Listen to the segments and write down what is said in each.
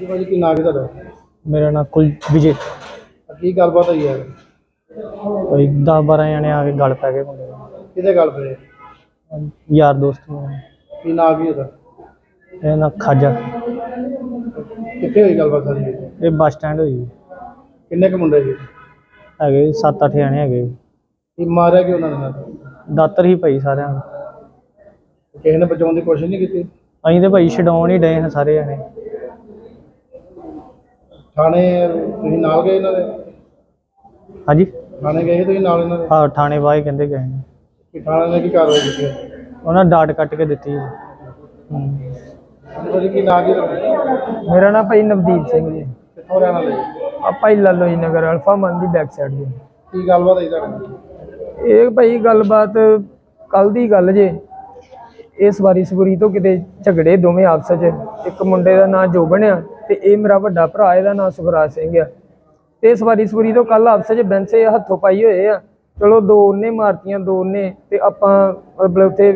ਜੀ ਭਾਜੀ ਕੀ ਨਾਂ ਹੈ ਤੁਹਾਡਾ? ਮੇਰਾ ਨਾਂ ਕੁਲ ਵਿਜੇ। ਕੀ ਗੱਲਬਾਤ ਹੋਈ ਹੈ? ਕੋਈ 10 12 ਜਣੇ ਆ ਕੇ ਗੱਲ ਪੈ ਗਏ ਮੁੰਡੇ ਨਾਲ। ਕਿਹਦੇ ਗੱਲ ਪਏ ਯਾਰ ਦੋਸਤ ਨੇ। ਕੀ ਨਾਂ ਕੀ ਉਹਦਾ? ਇਹ ਨਾ ਖਾਜਾ। ਕਿੱਥੇ ਹੋਈ ਗੱਲਬਾਤ ਸਾਰੀ? ਇਹ ਬੱਸ ਸਟੈਂਡ ਹੋਈ। ਕਿੰਨੇ ਕੁ ਮੁੰਡੇ ਜੀ ਹੈਗੇ 7-8 ਜਣੇ ਹੈਗੇ। ਕੀ ਮਾਰਿਆ ਕਿ ਉਹਨਾਂ ਨੇ? ਨਾਲ? ਦਾਤਰ ਹੀ ਪਈ ਸਾਰਿਆਂ ਨੂੰ। ਕਿਸੇ ਨੇ ਬਚਾਉਣ ਦੀ ਕੋਸ਼ਿਸ਼ ਨਹੀਂ ਕੀਤੀ? ਅਸੀਂ ਤੇ ਭਾਈ ਛਡਾਉਣ ਹੀ ਡਏ ਹਾਂ ਸਾਰੇ ਜਣੇ। ਥਾਣੇ ਤੁਸੀਂ ਨਾਲ ਗਏ ਇਹਨਾਂ ਦੇ ਹਾਂਜੀ ਥਾਣੇ ਗਏ ਸੀ ਤੁਸੀਂ ਨਾਲ ਇਹਨਾਂ ਦੇ ਹਾਂ ਥਾਣੇ ਵਾਏ ਕਹਿੰਦੇ ਗਏ ਨੇ ਕਿ ਥਾਣੇ ਨੇ ਕੀ ਕਾਰਵਾਈ ਕੀਤੀ ਹੈ? ਉਹਨਾਂ ਡਾਟ ਕੱਟ ਕੇ ਦਿੱਤੀ ਹੈ। ਹੂੰ। ਭਾਜੀ ਕੀ ਨਾਂ ਕੀ? ਮੇਰਾ ਨਾਮ ਭਾਈ ਨਵਦੀਪ ਸਿੰਘ ਜੀ ਕਿੱਥੋਂ ਰਹਿਣ ਵਾਲੇ ਜੀ? ਆਪਾਂ ਹੀ ਲਾਲੋਈ ਨਗਰ ਅਲਫਾ ਮਨ ਦੀ ਬੈਕ ਸਾਈਡ ਜੀ ਕੀ ਗੱਲਬਾਤ ਹੋਈ ਤੁਹਾਡੇ? ਇਹ ਭਾਈ ਗੱਲਬਾਤ ਕੱਲ ਦੀ ਗੱਲ ਜੇ ਇਹ ਸਵਾਰੀ ਸਬੂਰੀ ਤੋਂ ਕਿਤੇ ਝਗੜੇ ਦੋਵੇਂ ਆਪਸ 'ਚ ਇੱਕ ਮੁੰਡੇ ਦਾ ਨਾਂ ਜੋਬਨ ਆ ਤੇ ਇਹ ਮੇਰਾ ਵੱਡਾ ਭਰਾ, ਇਹਦਾ ਨਾਂ ਸੁਖਰਾਜ ਸਿੰਘ ਆ। ਤੇ ਸਵਾਰੀ ਵਾਰੀ ਤੋਂ ਕੱਲ ਆਪਸ 'ਚ ਬੈਂਸੇ ਹੱਥੋਂ ਪਾਈ ਹੋਏ ਆ। ਚਲੋ ਦੋ ਉਹਨੇ ਮਾਰਤੀਆਂ, ਦੋ ਉਹਨੇ ਤੇ ਆਪਾਂ ਮਤਲਬ ਉੱਥੇ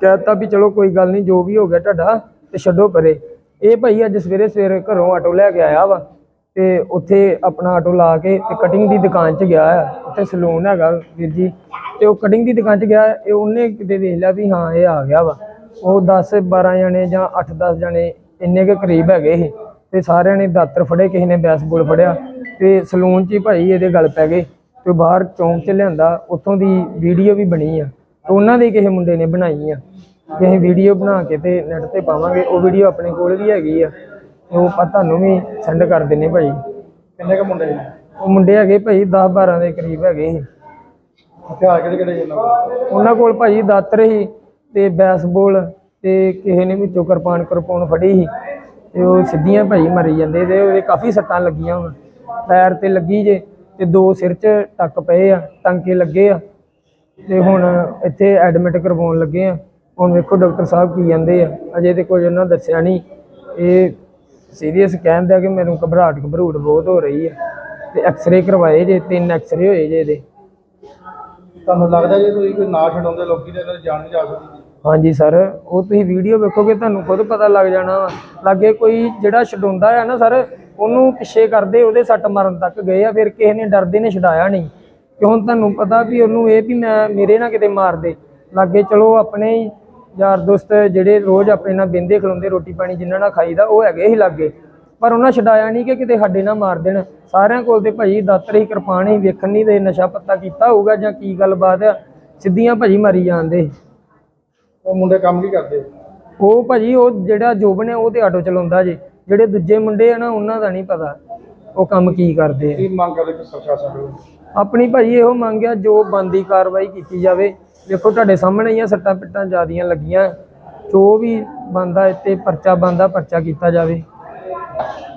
ਕਹਿਤਾ ਵੀ ਚਲੋ ਕੋਈ ਗੱਲ ਨਹੀਂ, ਜੋ ਵੀ ਹੋ ਗਿਆ ਤੁਹਾਡਾ ਤੇ ਛੱਡੋ ਪਰੇ। ਇਹ ਭਾਈ ਅੱਜ ਸਵੇਰੇ ਸਵੇਰੇ ਘਰੋਂ ਆਟੋ ਲੈ ਕੇ ਆਇਆ ਵਾ ਤੇ ਉੱਥੇ ਆਪਣਾ ਆਟੋ ਲਾ ਕੇ ਤੇ ਕਟਿੰਗ ਦੀ ਦੁਕਾਨ 'ਚ ਗਿਆ ਆ। ਉੱਥੇ ਸਲੂਨ ਹੈਗਾ ਵੀਰ ਜੀ। ਤੇ ਉਹ ਕਟਿੰਗ ਦੀ ਦੁਕਾਨ 'ਚ ਗਿਆ ਇਹ ਉਹਨੇ ਕਿਤੇ ਵੇਖ ਲਿਆ ਵੀ ਹਾਂ ਇਹ ਆ ਗਿਆ ਵਾ। ਉਹ 10 12 ਜਣੇ ਜਾਂ 8 10 ਜਣੇ ਇੰਨੇ ਕੇ ਕਰੀਬ ਹੈਗੇ ਸੀ ਤੇ ਸਾਰਿਆਂ ਨੇ ਦਾਤਰ ਫੜੇ ਕਿਸੇ ਨੇ ਬੈਸਬਾਲ ਫੜਿਆ। ਤੇ ਸਲੂਨ 'ਚ ਹੀ ਭਾਈ ਇਹਦੇ ਗੱਲ ਪੈ ਗਏ। ਤੇ ਬਾਹਰ ਚੌਂਕ 'ਚ ਲਿਆਂਦਾ ਉੱਥੋਂ ਦੀ ਵੀਡੀਓ ਵੀ ਬਣੀ ਆ। ਤੇ ਉਹਨਾਂ ਦੇ ਕਿਸੇ ਮੁੰਡੇ ਨੇ ਬਣਾਈ ਆ। ਕਿ ਅਸੀਂ ਵੀਡੀਓ ਬਣਾ ਕੇ ਤੇ ਨੈਟ ਤੇ ਪਾਵਾਂਗੇ। ਉਹ ਵੀਡੀਓ ਆਪਣੇ ਕੋਲ ਵੀ ਹੈਗੀ ਆ। ਤੇ ਉਹ ਆਪਾਂ ਤੁਹਾਨੂੰ ਵੀ ਸੈਂਡ ਕਰ ਦਿੰਨੇ ਭਾਈ। ਕਿੰਨੇ ਕੁ ਮੁੰਡੇ ਉਹ ਮੁੰਡੇ ਹੈਗੇ ਭਾਈ 10 12 ਦੇ ਕਰੀਬ ਹੈਗੇ ਹਥਿਆਰ ਕਿਹੜੇ ਕਿਹੜੇ ਜੀ ਉਹਨਾਂ ਕੋਲ ਉਹਨਾਂ ਕੋਲ ਦਾਤਰ ਹੀ ਤੇ ਬੈਸਬਾਲ ਤੇ ਕਿਸੇ ਨੇ ਵਿੱਚੋਂ ਕਿਰਪਾਨ ਕਿਰਪਾਨ ਫੜੀ ਸੀ ਤੇ ਉਹ ਸਿੱਧੀਆਂ ਭਾਜੀ ਮਰੀ ਜਾਂਦੇ ਤੇ ਉਹਦੇ ਕਾਫੀ ਸੱਟਾਂ ਲੱਗੀਆਂ ਹੁਣ। ਪੈਰ ਤੇ ਲੱਗੀ ਜੇ ਤੇ ਦੋ ਸਿਰ 'ਚ ਟੱਕ ਪਏ ਆ, ਟਾਂਕੇ ਲੱਗੇ ਆ ਤੇ ਹੁਣ ਇੱਥੇ ਐਡਮਿਟ ਕਰਵਾਉਣ ਲੱਗੇ ਆ। ਹੁਣ ਵੇਖੋ ਡਾਕਟਰ ਸਾਹਿਬ ਕੀ ਕਹਿੰਦੇ ਆ। ਅਜੇ ਤੇ ਕੁਝ ਉਹਨਾਂ ਦੱਸਿਆ ਨਹੀਂ। ਇਹ ਸੀਰੀਅਸ ਕਹਿੰਦੇ ਆ ਕਿ ਮੈਨੂੰ ਘਬਰਾਹਟ ਘਬਰੂਟ ਬਹੁਤ ਹੋ ਰਹੀ ਆ। ਤੇ ਐਕਸ-ਰੇ ਕਰਵਾਏ ਜੇ, ਤਿੰਨ ਐਕਸ-ਰੇ ਹੋਏ ਜੇ ਇਹਦੇ। ਤੁਹਾਨੂੰ ਲੱਗਦਾ ਜੇ ਤੁਸੀਂ ਕੋਈ ਨਾ ਛਡਾਉਂਦੇ ਲੋਕੀ ਤੇ ਇਹਨਾਂ ਦੀ ਜਾਨ ਵੀ ਜਾ ਸਕਦੀ ਸੀ? ਹਾਂਜੀ ਸਰ, ਉਹ ਤੁਸੀਂ ਵੀਡੀਓ ਵੇਖੋਗੇ ਤੁਹਾਨੂੰ ਖੁਦ ਪਤਾ ਲੱਗ ਜਾਣਾ ਵਾ। ਲਾਗੇ ਕੋਈ ਜਿਹੜਾ ਛਡਾਉਂਦਾ ਆ ਨਾ ਸਰ, ਉਹਨੂੰ ਪਿੱਛੇ ਕਰਦੇ ਉਹਦੇ ਸੱਟ ਮਾਰਨ ਤੱਕ ਗਏ ਆ, ਫਿਰ ਕਿਸੇ ਨੇ ਡਰਦੇ ਨੇ ਛਡਾਇਆ ਨਹੀਂ। ਕਿ ਹੁਣ ਤੁਹਾਨੂੰ ਪਤਾ ਵੀ ਉਹਨੂੰ ਇਹ ਵੀ ਮੈਂ, ਮੇਰੇ ਨਾਲ ਕਿਤੇ ਮਾਰ ਦੇ। ਲਾਗੇ ਚਲੋ ਆਪਣੇ ਹੀ ਯਾਰ ਦੋਸਤ ਜਿਹੜੇ ਰੋਜ਼ ਆਪਣੇ ਨਾਲ ਬਿੰਦੇ ਖਲੋਂਦੇ ਰੋਟੀ ਪਾਣੀ ਜਿਨ੍ਹਾਂ ਨਾਲ ਖਾਈਦਾ, ਉਹ ਹੈਗੇ ਹੀ ਲਾਗੇ। ਪਰ ਉਹਨਾਂ ਛਡਾਇਆ ਨਹੀਂ ਕਿ ਕਿਤੇ ਸਾਡੇ ਨਾਲ ਮਾਰ ਦੇਣ। ਸਾਰਿਆਂ ਕੋਲ ਤੇ ਭਾਈ ਦਾਤਰ ਹੀ ਕਿਰਪਾਨ ਹੀ ਵੇਖਣ ਨਹੀਂ ਦੇ ਨਸ਼ਾ ਪੱਤਾ ਕੀਤਾ ਹੋਊਗਾ ਜਾਂ ਕੀ ਗੱਲਬਾਤ ਆ। ਸਿੱਧੀਆਂ ਭਾਜੀ ਮਾਰੀ ਜਾਂਦੇ। ਉਹ ਮੁੰਡੇ ਕੰਮ ਕੀ ਕਰਦੇ? ਉਹ ਭਾਜੀ ਉਹ ਜਿਹੜਾ ਜੋਬਨ ਹੈ ਉਹ ਤੇ ਆਟੋ ਚਲਾਉਂਦਾ ਜੇ। ਜਿਹੜੇ ਦੂਜੇ ਮੁੰਡੇ ਆ ਨਾ ਉਹਨਾਂ ਦਾ ਨਹੀਂ ਪਤਾ ਉਹ ਕੰਮ ਕੀ ਕਰਦੇ ਆ। ਕੀ ਮੰਗ ਕਰਦੇ ਕਿ ਪ੍ਰਸ਼ਾਸਨ ਕੋਲ ਆਪਣੀ ਭਾਜੀ ਇਹੋ ਮੰਗਿਆ ਜੋ ਬੰਦੀ ਕਾਰਵਾਈ ਕੀਤੀ ਜਾਵੇ। ਦੇਖੋ ਤੁਹਾਡੇ ਸਾਹਮਣੇ ਹੀ ਆ ਸੱਟਾਂ ਪਿੱਟਾਂ ਜਿਆਦੀਆਂ ਲੱਗੀਆਂ। ਜੋ ਵੀ ਬੰਦਾ ਇੱਥੇ ਪਰਚਾ ਬੰਦਾ ਪਰਚਾ ਕੀਤਾ ਜਾਵੇ। Thank you.